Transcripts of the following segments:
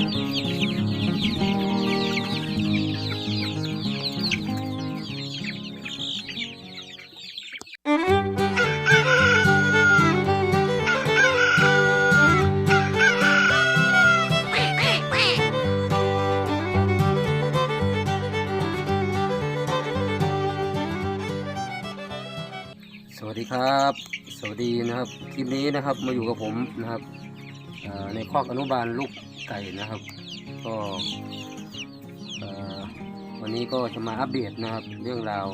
สวัสดีครับ สวัสดีนะครับ คลิปนี้นะครับมาอยู่กับผมนะครับ ในคอกอนุบาลลูกไก่นะครับ ก็วันนี้ก็จะมาอัปเดตนะครับ เรื่องราว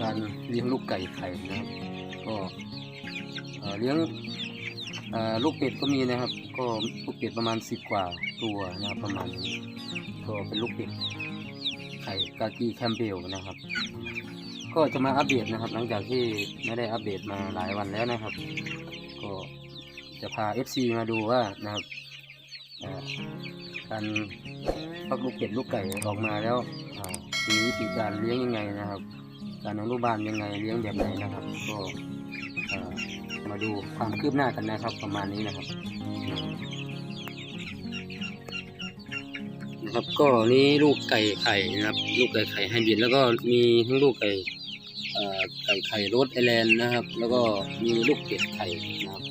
การเลี้ยงลูกไก่ไข่นะครับ ก็เลี้ยงลูกเป็ดก็มีนะครับ ก็ลูกเป็ดประมาณสิบกว่าตัวนะครับประมาณนี้ก็เป็นลูกเป็ดไข่กากีแคมเบลนะครับ ก็จะมาอัปเดตนะครับ หลังจากที่ไม่ได้อัปเดตมาหลายวันแล้วนะครับ ก็ จะพา FC มาดูว่านะครับการฟักลูกเป็ดลูกไก่ออกมาแล้วมีวิธีการเลี้ยงยังไงนะครับ การอนุบาลยังไงเลี้ยงแบบไหนนะครับ ก็มาดูความคืบหน้ากันนะครับประมาณนี้นะครับนะครับก็นี่ลูกไก่ไข่นะครับ ลูกไก่ไข่ไฮบริดแล้วก็มีทั้งลูกไก่ไก่ไข่โรสไอแลนด์นะครับ แล้วก็มีลูกเป็ดไข่นะครับ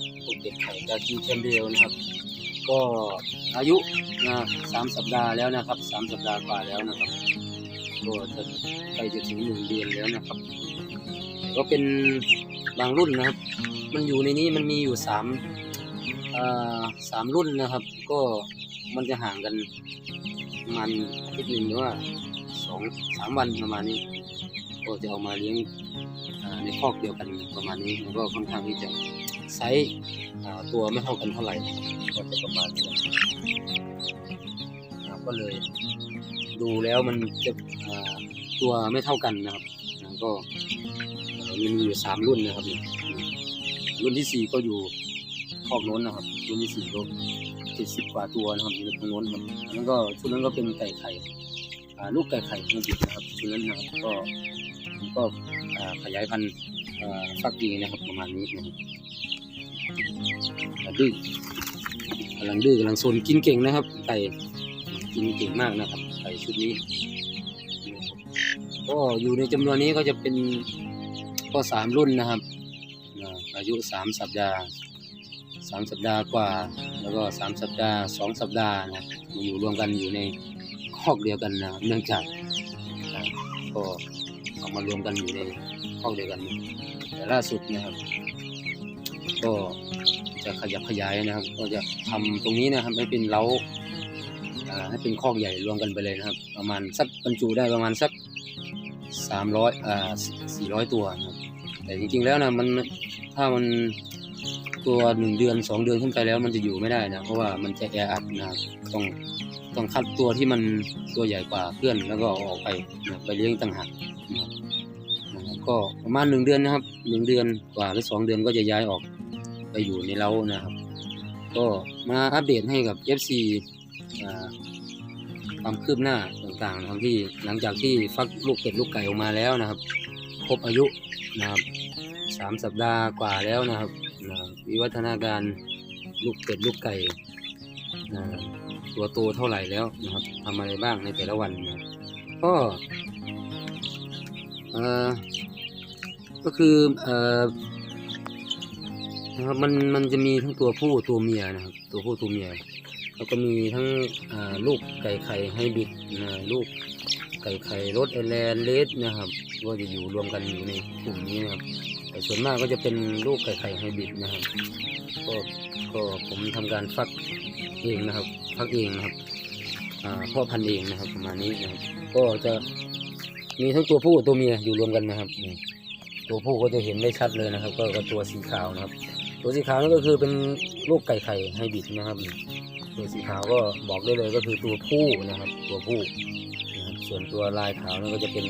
เป็ดไข่กากีแชมเบลนะครับ ก็อายุนะสามสัปดาห์แล้วนะครับสามสัปดาห์กว่าแล้วนะครับก็จะใกล้จะถึงหนึ่งเดือนแล้วนะครับ ก็เป็นบางรุ่นนะครับ มันอยู่ในนี้มันมีอยู่สามสามรุ่นนะครับ ก็มันจะห่างกันประมาณอาทิตย์หนึ่งหรือว่าสองสามวันประมาณนี้ ก็จะเอามาเลี้ยงในคอกเดียวกันประมาณนี้แล้วก็ค่อนข้างที่จะ ไซส์ตัวไม่เท่ากันเท่าไหร่ก็จะประมาณนี้อ่าก็เลยดูแล้วมันจะตัวไม่เท่ากันนะครับก็มีอยู่สามรุ่นนะครับนี่รุ่นที่สี่ก็อยู่คอกโน้นนะครับ รุ่นที่สี่ก็เจ็ดสิบกว่าตัวนะครับอยู่ตรงน้นครับอันนั้นก็ชุดนั้นก็เป็นไก่ไข่ลูกไก่ไข่ของบิดนะครับชุดนั้นนะครับก็ก็ขยายพันธุ์ฟักเองนะครับประมาณนี้นะครับอ่า ดื้อกำลังดื้อกำลังโซนกินเก่งนะครับ ไก่กินเก่งมากนะครับ ไก่ชุดนี้ ก็อยู่ในจำนวนนี้ก็จะเป็นก็สามรุ่นนะครับ อายุสามสัปดาห์สามสัปดาห์กว่า แล้วก็สามสัปดาห์สองสัปดาห์นะมาอยู่รวมกันอยู่ในคอกเดียวกันนะเนื่องจากก็เอามารวมกันอยู่ในคอกเดียวกันแต่ล่าสุดนะครับ ก็จะขยับขยายนะครับ ก็จะทำตรงนี้นะครับให้เป็นเล้าให้เป็นคอกใหญ่รวมกันไปเลยนะครับ ประมาณสักบรรจุได้ประมาณสักสามร้อยอ่าสี่ร้อยตัวนะครับแต่จริงๆแล้วนะมันถ้ามันตัวหนึ่งเดือนสองเดือนขึ้นไปแล้วมันจะอยู่ไม่ได้นะเพราะว่ามันจะแออัดนะครับต้องต้องคัดตัวที่มันตัวใหญ่กว่าเพื่อนแล้วก็ออกไปนะไปเลี้ยงต่างหากนะครับนะครับก็ประมาณหนึ่งเดือนนะครับหนึ่งเดือนกว่าหรือสองเดือนก็จะย้ายออก ไปอยู่ในเล้านะครับ ก็มาอัปเดตให้กับ FC อ่าความคืบหน้าต่างๆทั้งที่หลังจากที่ฟักลูกเป็ดลูกไก่ออกมาแล้วนะครับครบอายุนะครับสามสัปดาห์กว่าแล้วนะครับนะวิวัฒนาการลูกเป็ดลูกไก่นะตัวโตเท่าไหร่แล้วนะครับทำอะไรบ้างในแต่ละวันนะก็เออก็คือเออ นะครับมันมันจะมีทั้งตัวผู้ตัวเมียนะครับ ตัวผู้ตัวเมีย แล้วก็มีทั้งลูกไก่ไข่ไฮบริดนะลูกไก่ไข่รสไอแลนเลสนะครับก็จะอยู่รวมกันอยู่ในกลุ่มนี้นะครับ แต่ส่วนมากก็จะเป็นลูกไก่ไข่ไฮบริดนะครับก็ก็ผมทำการฟักเองนะครับ ฟักเองนะครับพ่อพันธุ์เองนะครับ ประมาณนี้นะครับ ก็จะมีทั้งตัวผู้ตัวเมียอยู่รวมกันนะครับตัวผู้ก็จะเห็นได้ชัดเลยนะครับ ก็ตัวสีขาวนะครับ ตัวสีขาวนั่ก็คือเป็นลูกไก่ไข่ไฮบริดนะครับ ตัวสีขาวก็บอกได้เลยก็คือตัวผู้นะครับ ตัวผู้นะครับส่วนตัวลายขาวนั่นก็จะเป็น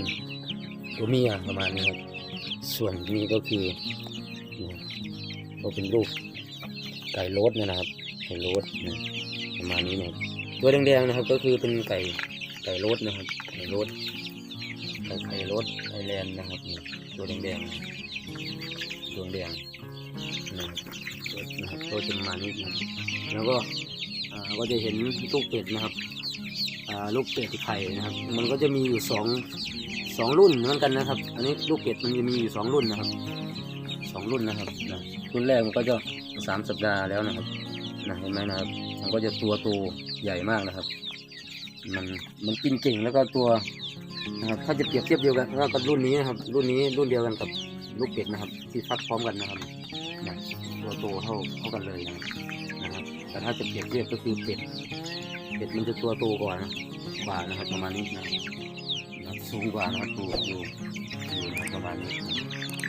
ตัวเมียประมาณนี้ครับส่วนนี้ก็คือก็เป็นรูปไก่โรสนะครับไก่โรสประมาณนี้นะครับตัวแดงๆนะครับ ก็คือเป็นไก่ไก่โรสนะครับไก่โรสไก่ไก่โรสไทยแลนด์นะครับตัวแดงๆ ตัวแดงนะครับนะครับก็จะประมาณนี้นะครับแล้วก็ก็จะเห็นลูกเป็ดนะครับลูกเป็ดไข่นะครับ มันก็จะมีอยู่สองสองรุ่นเหมือนกันนะครับ อันนี้ลูกเป็ดมันจะมีอยู่สองรุ่นนะครับสองรุ่นนะครับนะรุ่นแรกมันก็จะสามสัปดาห์แล้วนะครับนะเห็นไหมนะครับ มันก็จะตัวโตใหญ่มากนะครับ มันมันกินเก่งแล้วก็ตัวนะครับถ้าจะเปรียบเทียบเดียวกันก็กับรุ่นนี้นะครับ รุ่นนี้รุ่นเดียวกันกับ ลูกเป็ดนะครับ ที่ฟักพร้อมกันนะครับนะตัวโตเท่าเท่ากันเลยนะครับ แต่ถ้าจะเปรียบเทียบก็คือเป็ดเป็ดมันจะตัวโตกว่านะกว่านะครับ ประมาณนี้นะครับสูงกว่านะครับตัวอยู่อยู่นะครับประมาณนี้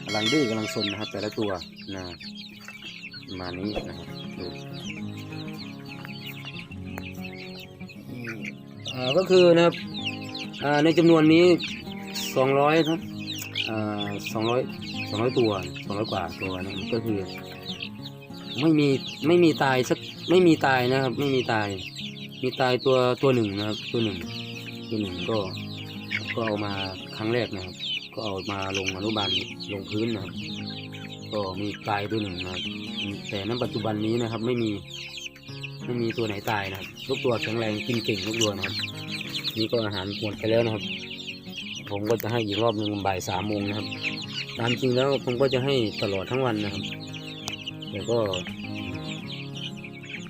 กำลังดื้อกำลังซนนะครับ แต่ละตัวนะประมาณนี้นะครับดูก็คือนะครับในจำนวนนี้สองร้อยครับอ่า สองร้อยตัวสองร้อยกว่าตัวนะก็คือ ไม่มีไม่มีตายสักไม่มีตายนะครับ ไม่มีตาย มีตายตัวตัวหนึ่งนะครับ ตัวหนึ่งตัวหนึ่งก็ ก็เอามาครั้งแรกนะครับ ก็เอามาลงอนุบาลลงพื้นนะครับ ก็มีตายตัวหนึ่งนะครับแต่ณปัจจุบันนี้นะครับ ไม่มีไม่มีตัวไหนตายนะครับทุกตัวแข็งแรงกินเก่งทุกตัวนะครับ นี่ก็อาหารหมดไปแล้วนะครับ ผมก็จะให้อีกรอบหนึ่งบ่ายสามโมงนะครับ ตามจริงแล้วผมก็จะให้ตลอดทั้งวันนะครับ แต่ก็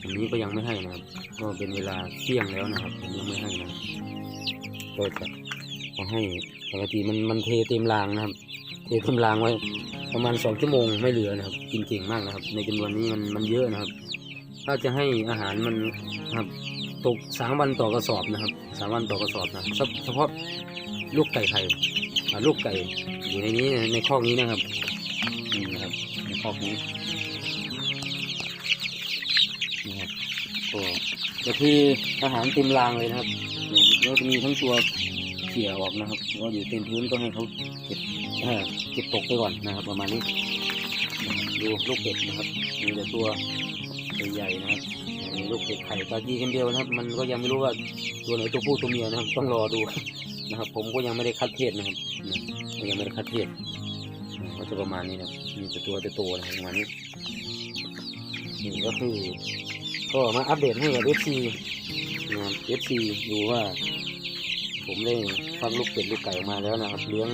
อันนี้ก็ยังไม่ให้นะครับ ก็เป็นเวลาเที่ยงแล้วนะครับผมยังไม่ให้นะก็จะเอาให้ปกติมันมันเทเต็มรางนะครับ เทเต็มรางไว้ประมาณสองชั่วโมงไม่เหลือนะครับ กินเก่งมากนะครับ ในจำนวนนี้มันมันเยอะนะครับ ถ้าจะให้อาหารมันนะครับตกสามวันต่อกระสอบนะครับสามวันต่อกระสอบนะเฉพาะลูกไก่ไข่ ลูกไก่อยู่ในนี้ในคอกนี้นะครับนี่นะครับในคอกนี้นะครับก็จะคืออาหารเต็มรางเลยนะครับเนี่ยแล้วจะมีทั้งตัวเขี่ยออกนะครับก็อยู่เต็มพื้นก็ให้เขาเก็บเอ่อเก็บตกไปก่อนนะครับ ประมาณนี้ดูลูกเป็ดนะครับ มีแต่ตัวใหญ่ๆนะครับลูกเป็ดไข่ตาจีกันเดียวนะครับ มันก็ยังไม่รู้ว่าตัวไหนตัวผู้ตัวเมียนะครับ ต้องรอดู นะครับ ผมก็ยังไม่ได้คัดเพศนะครับยังไม่ได้คัดเพศก็จะประมาณนี้นะมีแต่ตัวจะโตๆนะประมาณนี้นี่ก็คือ ก็มาอัปเดตให้กับ FC นะครับ FC ดูว่า ผมได้ฟักลูกเป็ดลูกไก่ออกมาแล้วนะครับ เลี้ยง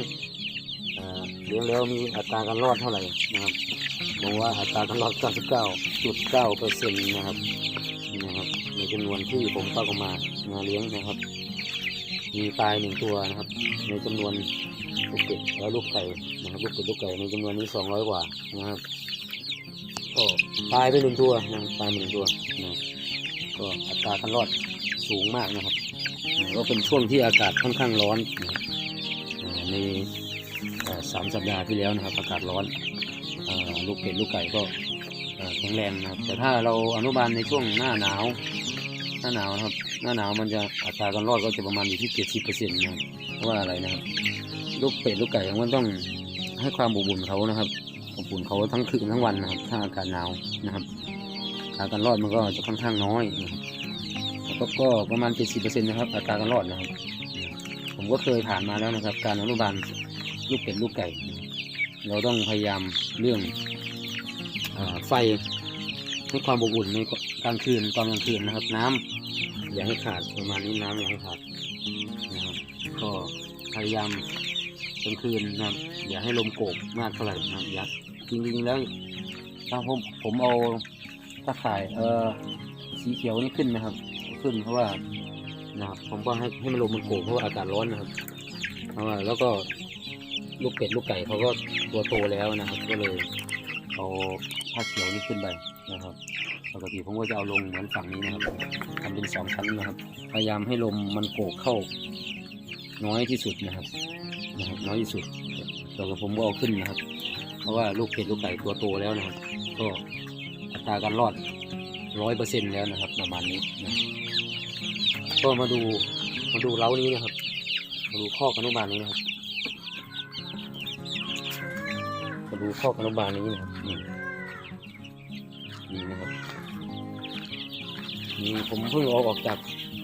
เลี้ยงแล้วมีอัตราการรอดเท่าไหร่นะครับบอกว่าอัตราการรอด 99.9เปอร์เซ็นต์นะครับนี่นะครับ ในจำนวนที่ผมฟักออกมามาเลี้ยงนะครับ มีตายหนึ่งตัวนะครับ ในจำนวนลูกเป็ดและลูกไก่นะครับลูกเป็ดลูกไก่ในจำนวนนี้200กว่านะครับก็ตายไปหนึ่งตัวนะตายไปหนึ่งตัวนะก็อัตราการรอดสูงมากนะครับก็เป็นช่วงที่อากาศค่อนข้างร้อนนะในสามสัปดาห์ที่แล้วนะครับ อากาศร้อนลูกเป็ดลูกไก่ก็แข็งแรงนะครับ แต่ถ้าเราอนุบาลในช่วงหน้าหนาว หน้าหนาวนะครับ น้าหนาวมันจะอัตราการรอดก็จะประมาณอยู่ที่เจ็ดสิบเปอร์เซ็นต์นะเพราะว่าอะไรนะครับลูกเป็ดลูกไก่มันต้องให้ความอบอุ่นเขานะครับอบอุ่นเขาทั้งคืนทั้งวันนะครับ ถ้าอากาศหนาวนะครับอัตราการรอดมันก็จะค่อนข้างน้อยนะครับแล้วก็ประมาณ70%นะครับอัตราการรอดนะครับ ผมก็เคยผ่านมาแล้วนะครับ การอนุบาลลูกเป็ดลูกไก่ เราต้องพยายามเรื่องอไฟให้ความอบอุ่นในกลางคืนตอนกลางคืนนะครับ น้ำ อย่าให้ขาดประมาณนี้น้ำอย่าให้ขาดนะครับ ก็พยายามกลางคืนนะครับ อย่าให้ลมโกกมากเท่าไหร่นะครับอย่าจริงๆแล้วถ้าผมผมเอาตะข่ายเอ่อสีเขียวนี่ขึ้นนะครับ ขึ้นเพราะว่านะครับผมก็ให้ให้มันลมมันโกกเพราะว่าอากาศร้อนนะครับเพราะว่าแล้วก็ลูกเป็ดลูกไก่เขาก็ตัวโตแล้วนะครับ ก็เลยเอาผ้าเขียวนี่ขึ้นไปนะครับ ปกติผมก็จะเอาลงเหมือนฝั่งนี้นะครับทำเป็นสองชั้นนะครับ พยายามให้ลมมันโกกเข้า น้อยที่สุดนะครับนะครับน้อยที่สุดแต่กับผมก็เอาขึ้นนะครับ เพราะว่าลูกเป็ดลูกไก่ตัวโตแล้วนะครับ ก็อัตราการรอดร้อยเปอร์เซ็นแล้วนะครับประมาณนี้นะก็มาดูมาดูเล้านี้นะครับ มาดูข้อกอนุบาลนี้นะครับ มาดูข้อกอนุบาลนี้นะครับ นี่นะครับนี่ผมเพิ่งออกออกจาก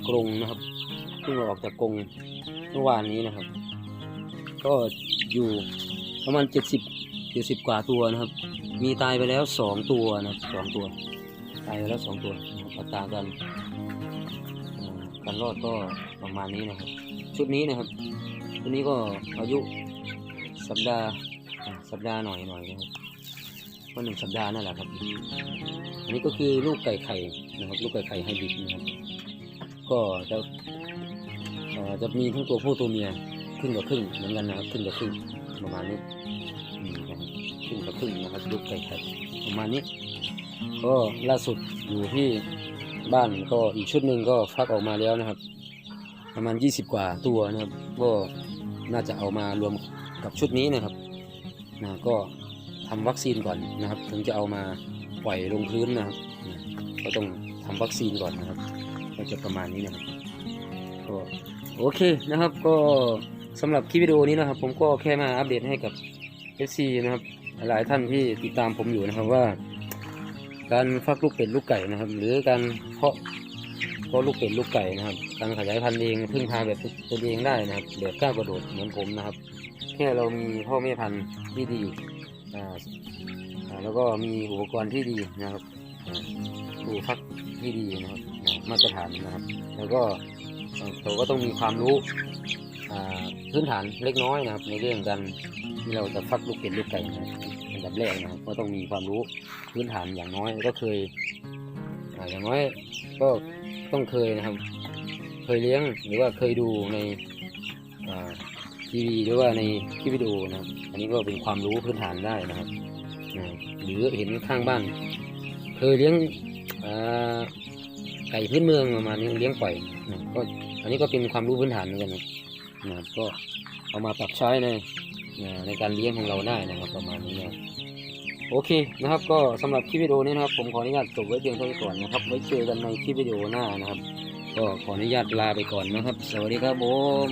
กรงนะครับเพิ่งออกจากกรงเมื่อวานนี้นะครับ ก็อยู่ประมาณเจ็ดสิบเจ็ดสิบกว่าตัวนะครับ มีตายไปแล้วสองตัวนะสองตัวตายไปแล้วสองตัวอัตราการเอ่อการรอดก็ประมาณนี้นะครับ ชุดนี้นะครับชุดนี้ก็อายุสัปดาห์สัปดาห์หน่อยหน่อยนะครับ ก็หนึ่งสัปดาห์นั่นแหละครับ อันนี้ก็คือลูกไก่ไข่นะครับ ลูกไก่ไข่ไฮบริดนะครับก็จะจะมีทั้งตัวผู้ตัวเมียครึ่งกับครึ่งเหมือนกันนะครับครึ่งกับครึ่งประมาณนี้อืมนะครับครึ่งกับครึ่งนะครับลูกไก่ไข่ประมาณนี้ ก็ล่าสุดอยู่ที่บ้านก็อีกชุดหนึ่งก็ฟักออกมาแล้วนะครับ ประมาณ 20 กว่าตัวนะครับก็น่าจะเอามารวมกับชุดนี้นะครับนะก็ ทำวัคซีนก่อนนะครับ ถึงจะเอามาปล่อยลงพื้นนะครับก็ต้องทำวัคซีนก่อนนะครับ ก็จะประมาณนี้นะครับก็โอเคนะครับ ก็สำหรับคลิปวิดีโอนี้นะครับ ผมก็แค่มาอัปเดตให้กับ FC นะครับ หลายท่านที่ติดตามผมอยู่นะครับว่า การฟักลูกเป็ดลูกไก่นะครับ หรือการเพาะเพาะลูกเป็ดลูกไก่นะครับ การขยายพันธุ์เองพึ่งพาแบบตัวเองได้นะครับแบบก้าวกระโดดเหมือนผมนะครับแค่เรามีพ่อแม่พันธุ์ที่ดี แล้วก็มีอุปกรณ์ที่ดีนะครับอ่าตู้ฟักที่ดีนะครับมาตรฐานนะครับ แล้วก็เราก็ต้องมีความรู้พื้นฐานเล็กน้อยนะครับ ในเรื่องการที่เราจะฟักลูกเป็ดลูกไก่นะครับอันดับแรกนะครับก็ต้องมีความรู้พื้นฐานอย่างน้อยก็เคยอย่างน้อยก็ต้องเคยนะครับ เคยเลี้ยงหรือว่าเคยดูใน ทีวีหรือว่าในคลิปวิดีโอนะครับ อันนี้ก็เป็นความรู้พื้นฐานได้นะครับนะหรือเห็นข้างบ้านเคยเลี้ยงไก่พื้นเมืองประมาณนี้เลี้ยงปล่อยนะก็อันนี้ก็เป็นความรู้พื้นฐานเหมือนกันนะนะครับก็เอามาปรับใช้ในนะในการเลี้ยงของเราได้นะครับ ประมาณนี้นะโอเคนะครับ ก็สำหรับคลิปวิดีโอนี้นะครับผมขออนุญาตจบไว้เพียงเท่านี้ก่อนนะครับไว้เจอกันในคลิปวิดีโอหน้านะครับ ก็ขออนุญาตลาไปก่อนนะครับ สวัสดีครับผม